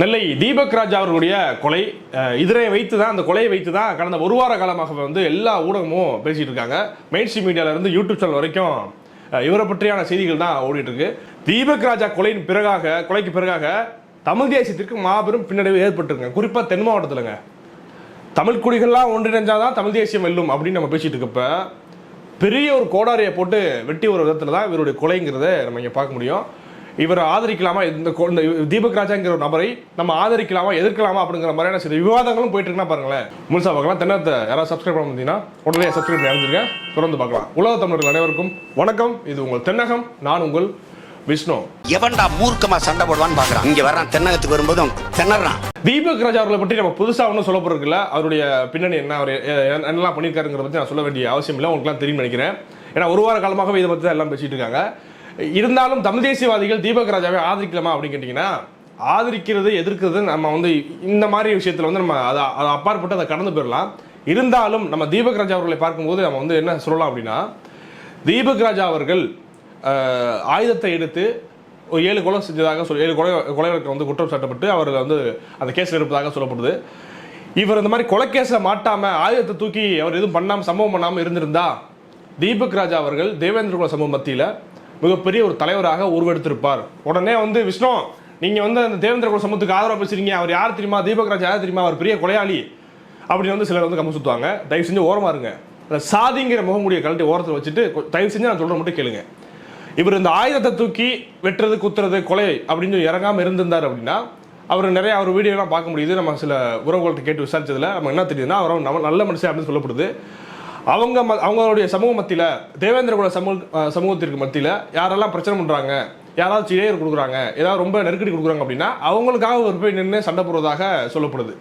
நெல்லை தீபக் ராஜ் அவர்களுடைய கொலை அஹ், இதனை வைத்து தான் அந்த கொலையை வைத்து தான் கடந்த ஒரு வார காலமாக வந்து எல்லா ஊடகமும் பேசிட்டு இருக்காங்க. மெயின் ஸ்ட்ரீம் மீடியால இருந்து யூடியூப் சேனல் வரைக்கும் இவரை பற்றியான செய்திகள் தான் ஓடிட்டு இருக்கு. தீபக் ராஜா கொலையின் பிறகாக கொலைக்கு பிறகாக தமிழ் தேசியத்திற்கு மாபெரும் பின்னடைவு ஏற்பட்டிருங்க குறிப்பா தென் மாவட்டத்தில்ங்க. தமிழ் குடிகள்லாம் ஒன்றிணைஞ்சாதான் தமிழ் தேசியம் வெல்லும் அப்படின்னு நம்ம பேசிட்டு இருக்கப்ப பெரிய ஒரு கோடாரியை போட்டு வெட்டி ஒரு விதத்துல தான் இவருடைய கொலைங்கிறத நம்ம இங்க பார்க்க முடியும். இவரை ஆதரிக்கலாமா? இந்த தீபக் ராஜாங்கிற ஒரு நபரை நம்ம ஆதரிக்கலாமா எதிர்க்கலாமா அப்படிங்கிற மாதிரியான சில விவாதங்களும் போயிட்டு இருக்குன்னா பாருங்களேன். முழுசா பார்க்கலாம். தென்னத்தை யாராவது சப்ஸ்கிரைப் பண்ண முடியுங்கன்னா உடனே சப்ஸ்கிரைப் பண்ணி அறிஞ்சிருக்கேன் தொடர்ந்து பார்க்கலாம். உலக தமிழர்கள் அனைவருக்கும் வணக்கம். இது உங்கள் தென்னகம். நான் உங்கள் விஷ்ணு. எவன்டா மூர்க்கமா சண்டை போடுவான்னு பாக்குறான். இங்க வர்றான். தென்னகத்துக்கு வரும்போதும் திணறான். தீபக் ராஜா அவர்களை பற்றி நம்ம புதுசா ஒன்றும் சொல்ல போறதுல அவருடைய பின்னணி என்ன அவர் என்னெல்லாம் பண்ணியிருக்காருங்கிறத பற்றி நான் சொல்ல வேண்டிய அவசியம் இல்லை. உங்களுக்குலாம் தெரியும் நினைக்கிறேன். ஏன்னா ஒரு வார காலமாகவே இதை பற்றி தான் எல்லாம் பேசிட்டு இருக்காங்க. இருந்தாலும் தமிழ் தேசியவாதிகள் தீபக் ராஜாவை ஆதரிக்கலாமா அப்படின்னு கேட்டிங்கன்னா ஆதரிக்கிறது எதிர்க்கிறது நம்ம வந்து இந்த மாதிரி விஷயத்தில் வந்து நம்ம அதை அதை அப்பாற்பட்டு அதை கடந்து போயிடலாம். இருந்தாலும் நம்ம தீபக் ராஜா அவர்களை பார்க்கும்போது நம்ம வந்து என்ன சொல்லலாம் அப்படின்னா தீபக் ராஜா அவர்கள் ஆயுதத்தை எடுத்து ஒரு ஏழு கொலை செஞ்சதாக சொல் ஏழு கொலை கொலைகளுக்கு வந்து குற்றம் சாட்டப்பட்டு அவர் வந்து அந்த கேஸில் இருப்பதாக சொல்லப்படுது. இவர் இந்த மாதிரி கொலை கேஸில் ஆயுதத்தை தூக்கி அவர் எதுவும் பண்ணாமல் சம்பவம் பண்ணாமல் இருந்திருந்தா தீபக் ராஜா அவர்கள் தேவேந்திர குல சமூக மத்தியில் மிகப்பெரிய ஒரு தலைவராக உருவெடுத்திருப்பார். உடனே வந்து விஷ்ணு நீங்க வந்து அந்த தேவேந்திர குல சமூகத்துக்கு ஆதரவாக பேசுறீங்க. அவர் யார் தெரியுமா? தீபக் யார் தெரியுமா? அவர் பெரிய கொலையாளி. அப்படின்னு வந்து சிலர் வந்து கம்மி சுத்துவாங்க. தயவு செஞ்சு ஓரமா இருங்க. சாதிங்கிற முகமுடிய கழட்டி ஓரத்தில் வச்சுட்டு தயவு செஞ்சு நான் சொல்ற மட்டும் கேளுங்க. இவர் இந்த ஆயுதத்தை தூக்கி வெட்டுறது குத்துறது கொலை அப்படின்னு இறங்காமல் இறங்காம இருந்திருந்தார் அப்படின்னா அவர் நிறைய அவர் வீடியோலாம் பார்க்க முடியுது. நம்ம சில உறவுகள்கிட்ட கேட்டு விசாரிச்சதுல நம்ம என்ன தெரியுதுன்னா அவர் நல்ல மனுஷன் அப்படின்னு சொல்லப்படுது. அவங்க ம- அவங்களுடைய சமூக மத்தியில் தேவேந்திர குல சமூக சமூகத்திற்கு மத்தியில் யாரெல்லாம் பிரச்சனை பண்ணுறாங்க யாராவது இடையூறு கொடுக்குறாங்க ஏதாவது ரொம்ப நெருக்கடி கொடுக்குறாங்க அப்படின்னா அவங்களுக்காக ஒரு போய் நின்று சண்டை போடுறதாக சொல்லப்படுது.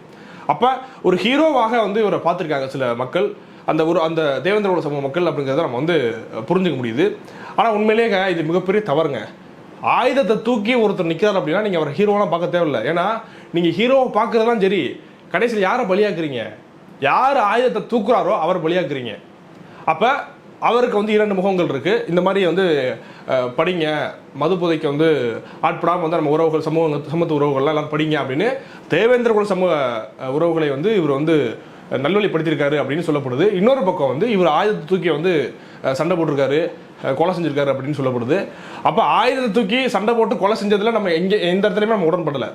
அப்போ ஒரு ஹீரோவாக வந்து இவரை பார்த்துருக்காங்க சில மக்கள் அந்த ஒரு அந்த தேவேந்திர குல சமூக மக்கள் அப்படிங்கிறத நம்ம வந்து புரிஞ்சுக்க முடியுது. ஆனால் உண்மையிலேங்க இது மிகப்பெரிய தவறுங்க. ஆயுதத்தை தூக்கி ஒருத்தர் நிற்கிறார் அப்படின்னா நீங்கள் அவரை ஹீரோலாம் பார்க்க தேவையில்லை. ஏன்னா நீங்கள் ஹீரோவை பார்க்குறதெல்லாம் சரி. கடைசியில் யாரை பலியாக்குறீங்க? யார் ஆயுதத்தை தூக்குறாரோ அவர் பலியாக்குறீங்க. அப்போ அவருக்கு வந்து இரண்டு முகங்கள் இருக்குது இந்த மாதிரி வந்து படிங்க. மது புதைக்கு வந்து ஆட்படாமல் வந்து நம்ம உறவுகள் சமூக சமத்து உறவுகள்லாம் எல்லாம் படிங்க அப்படின்னு தேவேந்திர குல சமூக உறவுகளை வந்து இவர் வந்து நல்வழிப்படுத்தியிருக்காரு அப்படின்னு சொல்லப்படுது. இன்னொரு பக்கம் வந்து இவர் ஆயுதத்தை தூக்கி வந்து சண்டை போட்டிருக்காரு. கொலை செஞ்சிருக்காரு அப்படின்னு சொல்லப்படுது. அப்போ ஆயுதத்தை தூக்கி சண்டை போட்டு கொலை செஞ்சதில் நம்ம எங்கே எந்த இடத்துலையுமே நம்ம உடன்படலை.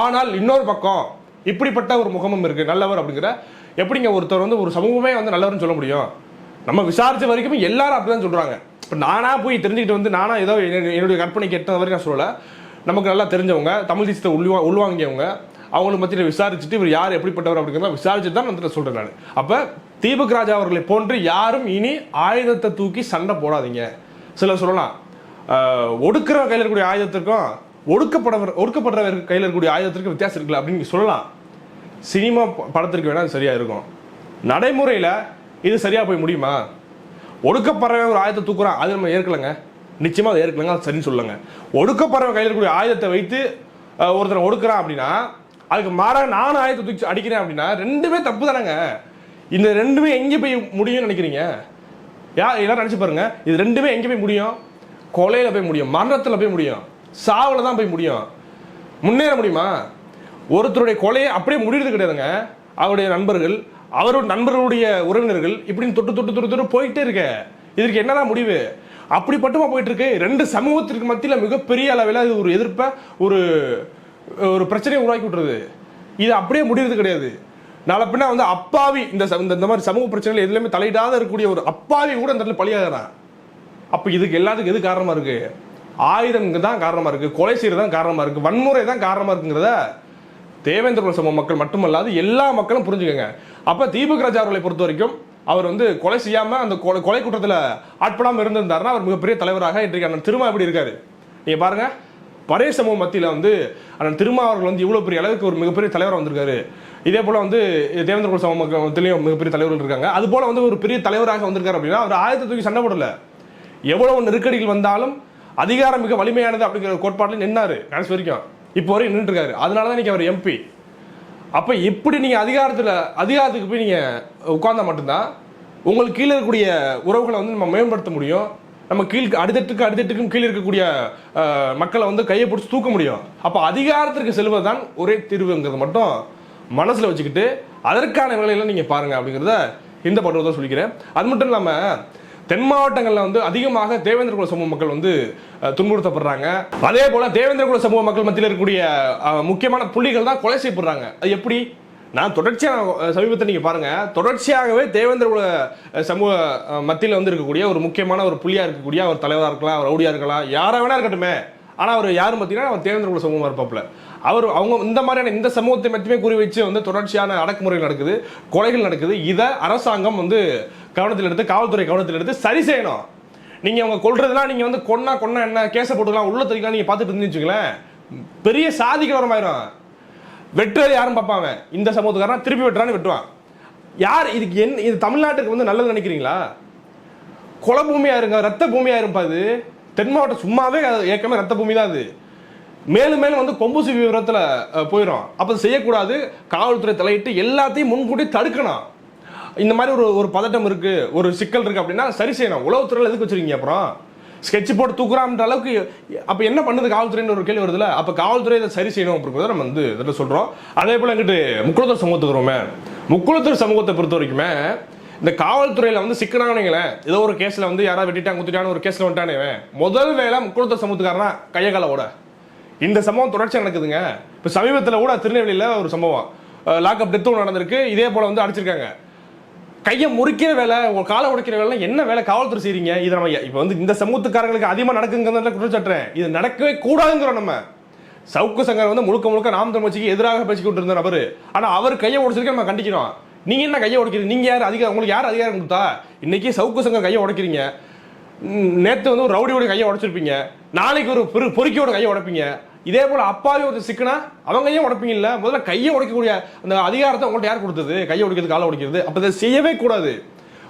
ஆனால் இன்னொரு பக்கம் இப்படிப்பட்ட ஒரு முகமும் இருக்குது நல்லவர் அப்படிங்கிற எப்படிங்க ஒருத்தர் வந்து ஒரு சமூகமே வந்து நல்லவர்னு சொல்ல முடியும்? நம்ம விசாரிச்ச வரைக்கும் எல்லாரும் அப்படிதான் சொல்றாங்க. இப்போ நானா போய் தெரிஞ்சுக்கிட்டு வந்து நானா ஏதோ என்னுடைய கற்பனைக்கு எட்ட வரை நான் சொல்லல. நமக்கு நல்லா தெரிஞ்சவங்க தமிழ் தேசத்தை உள்வா உள்வாங்கியவங்க அவங்களுக்கு மத்தியில் விசாரிச்சுட்டு இவர் யார் எப்படிப்பட்டவர் அப்படிங்கிறத விசாரிச்சு தான் வந்து சொல்றேன் நான். அப்ப தீபக் ராஜா அவர்களை போன்று யாரும் இனி ஆயுதத்தை தூக்கி சண்டை போடாதீங்க. சிலர் சொல்லலாம் ஒடுக்கிற கையில் இருக்கக்கூடிய ஆயுதத்திற்கும் ஒடுக்கப்படவர் ஒடுக்கப்படுறவர் கையில் இருக்கக்கூடிய ஆயுதத்திற்கும் வித்தியாசம் இருக்குல்ல அப்படின்னு சொல்லலாம். சினிமா ப- படத்திற்கு வேணால் சரியாக இருக்கும். நடைமுறையில் இது சரியாக போய் முடியுமா? ஒடுக்கப்படுறவன் ஒரு ஆயுதத்தை தூக்குறான் அது நம்ம ஏற்கலைங்க. நிச்சயமாக அதை ஏற்கலைங்க அது சரின்னு சொல்லுங்க. ஒடுக்கப்படுறவன் கையில் இருக்கக்கூடிய ஆயுதத்தை வைத்து ஒருத்தனை ஒடுக்குறான் அப்படின்னா அதுக்கு மாறாக நானும் ஆயுதத்தை தூக்கி அடிக்கிறேன் அப்படின்னா ரெண்டுமே தப்பு தானேங்க. இந்த ரெண்டுமே எங்கே போய் முடியும்னு நினைக்கிறீங்க? யா எல்லாரும் நினச்சி பாருங்க. இது ரெண்டுமே எங்கே போய் முடியும்? கொலையில் போய் முடியும் மரணத்தில் போய் முடியும் சாவில் தான் போய் முடியும். முன்னேற முடியுமா? ஒருத்தருடைய கொலையை அப்படியே முடிகிறது கிடையாதுங்க. அவருடைய நண்பர்கள் அவரோட நண்பர்களுடைய உறவினர்கள் இப்படின்னு தொட்டு தொட்டு தொட்டு தொட்டு போயிட்டே இருக்க. இதற்கு என்னதான் முடிவு? அப்படிப்பட்டமா போயிட்டு இருக்கு ரெண்டு சமூகத்திற்கு மத்தியில் மிகப்பெரிய அளவில் இது ஒரு எதிர்ப்பை ஒரு ஒரு பிரச்சனையை உருவாக்கி விட்டுறது இது அப்படியே முடியறது கிடையாது. நாளை பின்னா வந்து அப்பாவி இந்த ச- இந்த- மாதிரி சமூக பிரச்சனைகள் எதுலையுமே தலையிடாத இருக்கக்கூடிய ஒரு அப்பாவி கூட இந்த இடத்துல அப்போ இதுக்கு எல்லாத்துக்கும் எது காரணமாக இருக்குது ஆயுதம் தான் காரணமாக இருக்குது கொலை செய்கிறது தான் காரணமாக இருக்குது வன்முறை தான் காரணமாக இருக்குங்கிறத தேவேந்திர சமூக மக்கள் மட்டுமல்லாது எல்லா மக்களும் புரிஞ்சுக்கங்க. அப்ப தீபக் ராஜா அவர்களை பொறுத்த வரைக்கும் அவர் வந்து கொலை செய்யாம அந்த கொலை கொலை குற்றத்துல ஆட்படாம இருந்திருந்தாருன்னா அவர் மிகப்பெரிய தலைவராக இன்றைக்கு அண்ணன் திருமா எப்படி இருக்காரு? நீங்க பாருங்க. பழைய சமூக மத்தியில் வந்து அண்ணன் திருமா அவர்கள் வந்து இவ்வளவு பெரிய அளவுக்கு ஒரு மிகப்பெரிய தலைவராக வந்திருக்காரு. இதே போல வந்து தேவேந்திர குல சமூக மக்கத்திலையும் மிகப்பெரிய தலைவர்கள் இருக்காங்க. அது போல வந்து ஒரு பெரிய தலைவராக வந்திருக்காரு அப்படின்னா அவர் ஆயத்தை தூக்கி சண்டை போடல. எவ்வளவு நெருக்கடிகள் வந்தாலும் அதிகாரம் மிக வலிமையானது அப்படிங்கிற கோட்பாட்டில் நின்னாரு கடைசி வரைக்கும். இப்போ வரையும் நின்றுட்டு இருக்காரு அதனால தான் இன்னைக்கு அவர் எம்பி அப்போ இப்படி நீங்கள் அதிகாரத்தில் அதிகாரத்துக்கு போய் நீங்கள் உட்கார்ந்தா மட்டும்தான் உங்களுக்கு கீழே இருக்கக்கூடிய உறவுகளை வந்து நம்ம மேம்படுத்த முடியும். நம்ம கீழ் அடுத்தட்டுக்கு அடித்தட்டுக்கும் கீழே இருக்கக்கூடிய மக்களை வந்து கையை பிடிச்சி தூக்க முடியும். அப்போ அதிகாரத்திற்கு செல்வது தான் ஒரே தீர்வுங்கிறது மட்டும் மனசில் வச்சுக்கிட்டு அதற்கான வேலையெல்லாம் நீங்கள் பாருங்கள் அப்படிங்கிறத இந்த பட்டுவதான் சொல்லிக்கிறேன். அது மட்டும் இல்லாமல் தென் மாவட்டங்களில் வந்து அதிகமாக தேவேந்திர குல சமூக மக்கள் வந்து துன்புறுத்தப்படுறாங்க. அதே போல தேவேந்திர குல சமூக மக்கள் மத்தியில் இருக்கக்கூடிய முக்கியமான புள்ளிகள் தான் கொலை செய்யப்படுறாங்க. அது எப்படி? நான் தொடர்ச்சியாக சமீபத்தில் நீங்கள் பாருங்கள் தொடர்ச்சியாகவே தேவேந்திர குல சமூக மத்தியில் வந்து இருக்கக்கூடிய ஒரு முக்கியமான ஒரு புள்ளியாக இருக்கக்கூடிய ஒரு தலைவராக இருக்கலாம் ரவுடியாக இருக்கலாம் யாராக வேணா இருக்கட்டுமே. ஆனால் அவர் யாரும் பார்த்தீங்கன்னா அவர் தேவேந்திர குல சமூகமாக இருப்பாப்புல. அவர் அவங்க இந்த மாதிரியான இந்த சமூகத்தை மட்டுமே குறி வச்சு வந்து தொடர்ச்சியான அடக்குமுறைகள் நடக்குது கொலைகள் நடக்குது. இதை அரசாங்கம் வந்து கவனத்தில் எடுத்து காவல்துறை கவனத்தில் எடுத்து சரி செய்யணும். நீங்கள் அவங்க கொள்றதுலாம் நீங்கள் வந்து கொன்னா கொன்னா என்ன கேஸை போட்டுக்கலாம் உள்ள தூக்கிக்கலாம் நீங்கள் பார்த்துட்டு இருந்துச்சுங்களேன் பெரிய சாதி கலவரமாயிரும் வெட்டுறது யாரும் பார்ப்பாங்க. இந்த சமூகத்துக்காரன் திருப்பி வெட்டுறான்னு வெட்டுவான். யார் இதுக்கு என் இது தமிழ்நாட்டுக்கு வந்து நல்லது நினைக்கிறீங்களா? கொலை பூமியாக இருங்க ரத்த பூமியாக இருப்பா அது தென் மாவட்டம் சும்மாவே அது ஏற்கனவே ரத்த பூமி தான் அது. மேலும் மேலும் வந்து கொம்புசி விவரத்தில் போயிடும் அப்போ செய்யக்கூடாது. காவல்துறை தலையிட்டு எல்லாத்தையும் முன்கூட்டி தடுக்கணும். இந்த மாதிரி ஒரு ஒரு பதட்டம் இருக்குது ஒரு சிக்கல் இருக்குது அப்படின்னா சரி செய்யணும். உளவுத்துறையில் எதுக்கு வச்சுருக்கீங்க அப்புறம்? ஸ்கெட்ச் போட்டு தூக்குறான்ற அளவுக்கு அப்போ என்ன பண்ணுது காவல்துறைன்னு ஒரு கேள்வி வருதுல்ல? அப்போ காவல்துறை இதை சரி செய்யணும் அப்படிங்கிறத நம்ம வந்து இதில் சொல்கிறோம் அதே போல் எங்கிட்டு முக்குளத்தூர் சமூகத்துக்கு வருவோமே. முக்குளத்தூர் சமூகத்தை பொறுத்த வரைக்குமே இந்த காவல்துறையில வந்து சிக்கனானீங்களே ஏதோ ஒரு கேஸ்ல வந்து யாராவது வெட்டிட்டாங்க குத்திட்டான்னு ஒரு கேஸ்ல வந்துட்டானே முதல் வேலை முக்குளத்தூர் சமூகத்துக்காரனா கைய ஓட. இந்த சம்பவம் தொடர்ச்சியா நடக்குதுங்க. இப்போ சமீபத்தில் கூட திருநெல்வேலியில் ஒரு சம்பவம். லாக்அப் டெத் ஒன்று நடந்திருக்கு. இதே போல வந்து அடிச்சிருக்காங்க. கையை முறிக்கிற வேலை உங்க காலை உடைக்கிற வேலை என்ன வேலை காவல்துறை செய்றீங்க? இது நம்ம இப்போ வந்து இந்த சமூகத்துக்காரங்களுக்கு அதிகமாக நடக்குங்கிறதுல குற்றச்சாட்டுறேன் இது நடக்கவே கூடாதுங்கிறோம் நம்ம. சவுக்கு சங்கர் வந்து முழுக்க முழுக்க நாம் தமிழ்ச்சிக்கு எதிராக பேசிக்கிட்டு இருந்த நபர். ஆனா அவர் கையை உடைச்சிருக்க நம்ம கண்டிக்கிறோம். நீங்கள் என்ன கையை உடைக்கிறீங்க? நீங்கள் யார்? அதிகாரம் உங்களுக்கு யார் அதிகாரம் கொடுத்தா? இன்னைக்கு சவுக்கு சங்கம் கையை உடைக்கிறீங்க. நேற்று வந்து ஒரு ரவுடியோட கையை உடைச்சிருப்பீங்க. நாளைக்கு ஒரு பெரு பொறுக்கியோட கையை உடைப்பீங்க. இதே போல் அப்பாவே ஒரு சிக்கனா அவங்க கையை உடைப்பீங்கல்ல? முதல்ல கையை உடைக்கக்கூடிய அந்த அதிகாரத்தை உங்கள்கிட்ட யார் கொடுத்தது? கையை உடைக்கிறது காலை உடைக்கிறது. அப்போ இதை செய்யவே கூடாது.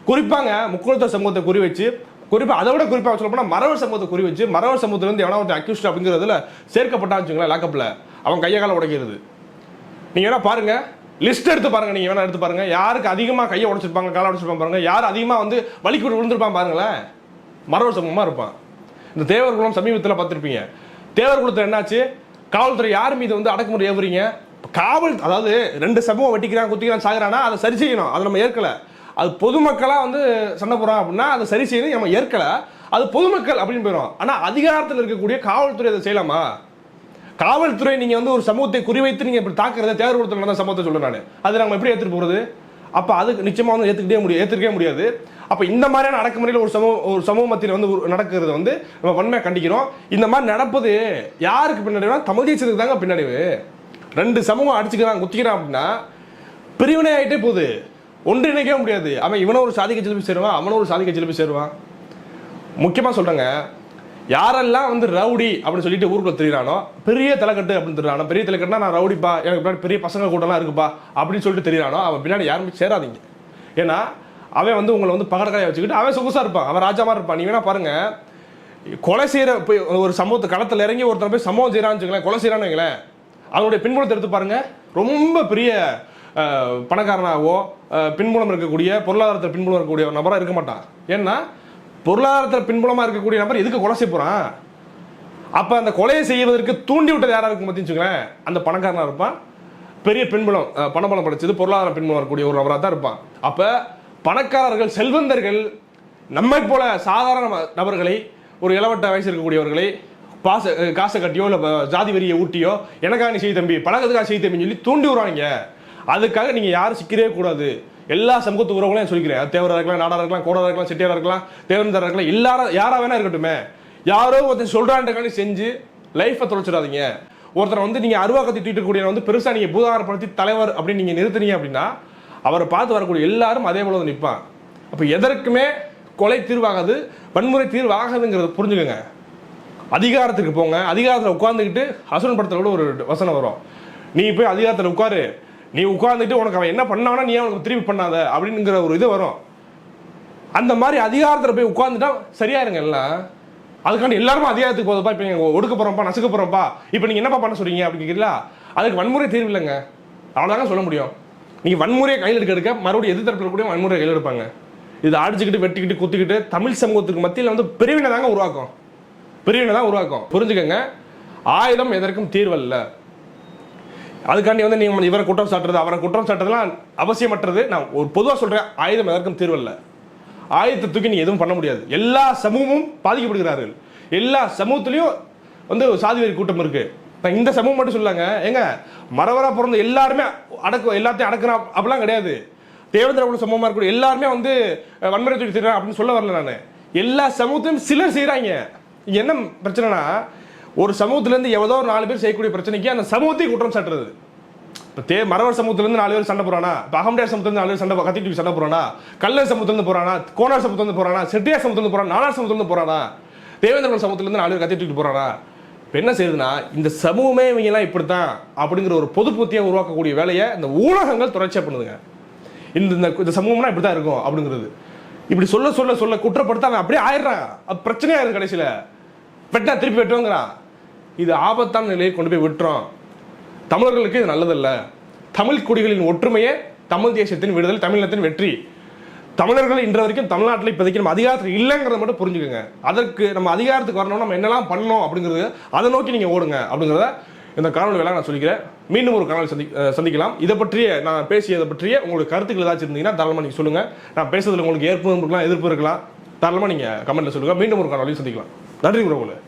குறிப்பாங்க முக்குளத்தூர் சமூகத்தை குறி வச்சு குறிப்பாக அதை விட குறிப்பாக சொல்ல போனால் மரவர் சமூகத்தை குறி வச்சு மரவர் சமூகத்துலேருந்து எவனா ஒருத்தன் அக்யூஸ்ட் அப்படிங்கிறதுல சேர்க்கப்பட்டான்னு வச்சுங்களேன் லாக்கப்பில் அவன் கையை காலை உடைக்கிறது. நீங்கள் வேணால் பாருங்கள் லிஸ்ட் எடுத்து பாருங்க நீங்க வேணா எடுத்து பாருங்க. யாருக்கு அதிகமா கையை உடைச்சிருப்பாங்க காலை உடைச்சிருப்பாங்க பாருங்க. யார் அதிகமா வந்து வலிக்கு விழுந்திருப்பான் பாருங்களேன். மரவர் சமூகமா இருப்பான். இந்த தேவர்குளம் சமீபத்தில் பார்த்துருப்பீங்க. தேவர்குளத்தில் என்னாச்சு? காவல்துறை யார் மீது வந்து அடக்குமுறை ஏவுறீங்க? காவல் அதாவது ரெண்டு சமூகம் வெட்டிக்கிறான் குத்திக்கிறான் சாகுறானா? அதை சரி செய்யணும். அதை நம்ம ஏற்கல. அது பொதுமக்களாக வந்து சண்டை போடுறோம் அப்படின்னா அதை சரி செய்யணும். நம்ம ஏற்கல. அது பொதுமக்கள் அப்படின்னு போயிடும். ஆனால் அதிகாரத்தில் இருக்கக்கூடிய காவல்துறை அதை செய்யலாமா? காவல்துறை நீங்க வந்து ஒரு சமூகத்தை குறிவைத்து நீங்க இப்படி தாக்குறத தேர்வுபடுத்த நடந்த சமூகத்தை சொல்ல நான். அது நம்ம எப்படி ஏற்றுட்டு போறது? அப்ப அது நிச்சயமா வந்து ஏத்துக்கிட்டே முடியும் ஏத்துக்கவே முடியாது. அப்ப இந்த மாதிரியான அடக்குமுறையில் ஒரு சமூக ஒரு சமூக மத்தியில் வந்து நடக்கிறது வந்து நம்ம வன்மையாக கண்டிக்கிறோம். இந்த மாதிரி நடப்பது யாருக்கு பின்னடைவுனா தமிழ் தேசியத்துக்கு தாங்க பின்னடைவு. ரெண்டு சமூகம் அடிச்சுக்கிறான் குத்திக்கிறான் அப்படின்னா பிரிவினை ஆகிட்டே போகுது. ஒன்றிணைக்கவே முடியாது. அவன் இவனை ஒரு சாதி கட்சியில் போய் சேருவான் அவனும் ஒரு சாதி கட்சியில் போய் சேருவான். முக்கியமாக சொல்கிறேங்க யாரெல்லாம் வந்து ரவுடி அப்படின்னு சொல்லிட்டு ஊருக்குள்ள தெரியுறானோ பெரிய தலைக்கட்டு அப்படின்னு தெரியுறானோ பெரிய தலைக்கட்டுனா நான் ரவுடிப்பா எனக்கு பின்னாடி பெரிய பசங்க கூட்டம்லாம் இருக்குப்பா அப்படின்னு சொல்லிட்டு தெரியுறானோ அவன் பின்னாடி யாருமே சேராதீங்க ஏன்னா அவன் வந்து உங்களை வந்து பகடக்காயை வச்சுக்கிட்டு அவன் சொகுசா இருப்பான் அவன் ராஜா மாதிரி இருப்பான். நீ வேணா பாருங்க கொலை செய்யற போய் ஒரு சமூகத்து களத்தில் இறங்கி ஒருத்தர் போய் சமூகம் செய்யறான்னு வச்சுங்களேன் கொலை செய்யறான்னு வைங்களேன் அவனுடைய பின்புலத்தை எடுத்து பாருங்க. ரொம்ப பெரிய பணக்காரனாகவோ பின்புலம் இருக்கக்கூடிய பொருளாதாரத்தில் பின்புலம் இருக்கக்கூடிய ஒரு நபராக இருக்க மாட்டான். ஏன்னா பொருளாதாரத்தில் பின்புலமாக இருக்கக்கூடிய நபர் எதுக்கு கொலை செய்ய போகிறான் அப்போ அந்த கொலையை செய்வதற்கு தூண்டி விட்டது யாராக இருக்கும் பார்த்தீங்கன்னு அந்த பணக்காரனாக இருப்பான். பெரிய பின்புலம் பணபலம் படைச்சது பொருளாதார பின்புலம் இருக்கக்கூடிய ஒரு நபராக தான் இருப்பான். அப்போ பணக்காரர்கள் செல்வந்தர்கள் நம்மை போல சாதாரண நபர்களை ஒரு இளவட்ட வயசு இருக்கக்கூடியவர்களை பாச காசை கட்டியோ இல்லை ஜாதி வரியை ஊட்டியோ எனக்காக நீ செய்ய தம்பி பழகத்துக்காக செய்ய தம்பின்னு சொல்லி தூண்டி விடுவாங்க அதுக்காக நீங்கள் யாரும் சிக்கிறே கூடாது. எல்லா சமூகத்து உறவுகளையும் சொல்லிக்கிறேன். தேவரா இருக்கலாம் நாடாக இருக்கலாம் கோடரா இருக்கலாம் செட்டியாரா இருக்கலாம் தேவந்தரா இருக்கலாம் எல்லாரும் யாரா வேணா இருக்கட்டுமே. யாரோ ஒருத்தர் சொல்றான்றக்காண்டி செஞ்சு லைஃப்பை தொலைச்சிடாதீங்க. ஒருத்தரை வந்து நீங்க அருவா கத்தி தூக்கிட்டு வந்து பெருசா நீங்க பூதாரப்படுத்தி தலைவர் அப்படின்னு நீங்க நிறுத்துனீங்க அப்படின்னா அவரை பார்த்து வரக்கூடிய எல்லாரும் அதே போல வந்து நிற்பான் அப்ப எதற்குமே கொலை தீர்வாகாது வன்முறை தீர்வாகாதுங்கிறத புரிஞ்சுக்கோங்க. அதிகாரத்துக்கு போங்க. அதிகாரத்தில் உட்காந்துக்கிட்டு ஹசன் படத்தில் கூட ஒரு வசனம் வரும். நீ போய் அதிகாரத்தில் உட்காரு. நீ உட்காந்துட்டு உனக்கு அவன் என்ன பண்ணானா நீ அவனுக்கு திருப்பி பண்ணாத அப்படிங்கிற ஒரு இது வரும். அந்த மாதிரி அதிகாரத்தில் போய் உட்காந்துட்டா சரியாயிருங்க எல்லாம். அதுக்காண்டி எல்லாருமே அதிகாரத்துக்கு போதப்பா இப்போ நீங்கள் ஒடுக்க போகிறோம்ப்பா நசுக்க போகிறோம்ப்பா இப்போ நீங்கள் என்னப்பா பண்ண சொல்றீங்க அப்படின்னு அதுக்கு வன்முறை தீர்வு இல்லைங்க. அவ்வளோதாங்க சொல்ல முடியும். நீங்கள் வன்முறையை கையில் எடுக்க எடுக்க மறுபடியும் எது தரப்பில் கூட வன்முறையை கையில் எடுப்பாங்க. இது அடிச்சுக்கிட்டு வெட்டிக்கிட்டு குத்திக்கிட்டு தமிழ் சமூகத்துக்கு மத்தியில் வந்து பிரிவினை தாங்க உருவாக்கும். பிரிவினை தான் உருவாக்கும். புரிஞ்சுக்கங்க. ஆயுதம் எதற்கும் தீர்வல்ல. அதுக்காண்டி வந்து நீங்கள் இவரை குற்றம் சாட்டுறது அவரை குற்றம் சாட்டுறதுலாம் அவசியமற்றது. நான் ஒரு பொதுவாக சொல்கிறேன் ஆயுதம் எதற்கும் தீர்வல்ல ஆயுதத்தை தூக்கி நீங்கள் எதுவும் பண்ண முடியாது. எல்லா சமூகமும் பாதிக்கப்படுகிறார்கள். எல்லா சமூகத்துலேயும் வந்து சாதி வெறி கூட்டம் இருக்குது இப்போ இந்த சமூகம் மட்டும் சொல்லாங்க ஏங்க மரவராக பிறந்த எல்லாருமே அடக்கு எல்லாத்தையும் அடக்குறா அப்படிலாம் கிடையாது. தேவேந்திர குல சமூகமாக இருக்கக்கூடிய எல்லாருமே வந்து வன்முறை தூக்கி செய்கிறேன் அப்படின்னு சொல்ல வரல நான். எல்லா சமூகத்திலும் சிலர் செய்கிறாங்க என்ன பிரச்சனைனா ஒரு சமூகத்திலேருந்து எவ்வளோ ஒரு நாலு பேர் செய்யக்கூடிய பிரச்சனைக்கு அந்த சமூகத்தை குற்றம் சாட்டுறது. இப்போ தே மரவர் சமூகத்திலேருந்து நாலு பேர் சண்டை போகிறானா இப்போ அகமடியார் சமூகத்திலேருந்து நாலு பேர் சண்டை கத்திட்டு சண்டை போகிறானா கல்லர் சமூகத்திலேருந்து போகிறானா கோனார் சமூகத்திலேருந்து போகிறானா செட்டியார் சமூகத்திலேருந்து போகிறான் நானார் சமூகத்திலேருந்து போறானா? தேவேந்திரன் சமூகத்திலேருந்து நாலு பேர் கத்திட்டு போகிறானா இப்போ என்ன செய்யுதுன்னா இந்த சமூகமே இவங்கெல்லாம் இப்படித்தான் அப்படிங்கிற ஒரு பொது புத்தியாக உருவாக்கக்கூடிய வேலையை இந்த ஊடகங்கள் தொடர்ச்சியாக பண்ணுதுங்க. இந்த இந்த- இந்த சமூகம்னா இப்படி தான் இருக்கும் அப்படிங்கிறது. இப்படி சொல்ல சொல்ல சொல்ல குற்றப்படுத்த அவன் அப்படியே ஆயிடுறான். அது பிரச்சனையாக இருக்குது கடைசியில். வெட்டினா திருப்பி வெட்டுவோங்கிறான். இது ஆபத்தான நிலையை கொண்டு போய் விட்டுறோம். தமிழர்களுக்கு இது நல்லதல்ல. தமிழ் குடிகளின் ஒற்றுமையே தமிழ் தேசியத்தின் விடுதலை தமிழினத்தின் வெற்றி. தமிழர்கள் இன்று வரைக்கும் தமிழ்நாட்டில் இப்போதைக்கு நம்ம அதிகாரத்தில் இல்லைங்கிறத மட்டும் புரிஞ்சுக்கோங்க. அதற்கு நம்ம அதிகாரத்துக்கு வரணும் நம்ம என்னெல்லாம் பண்ணணும் அப்படிங்கிறது அதை நோக்கி நீங்கள் ஓடுங்க அப்படிங்கிறத இந்த காணொலி வேலை நான் சொல்லிக்கிறேன். மீண்டும் ஒரு காணொலி சந்தி சந்திக்கலாம். இதை பற்றிய நான் பேசியதை பற்றிய உங்களுக்கு கருத்துக்கள் ஏதாச்சும் இருந்தீங்கன்னா தாராளமாக நீங்கள் சொல்லுங்கள் நான் பேசுறதுல உங்களுக்கு ஏற்பு இருக்கலாம் எதிர்ப்பு இருக்கலாம். தாராளமாக நீங்கள் கமெண்ட்டில் சொல்லுங்கள் மீண்டும் ஒரு காணொலி சந்திக்கலாம். நன்றி உறவுகளை.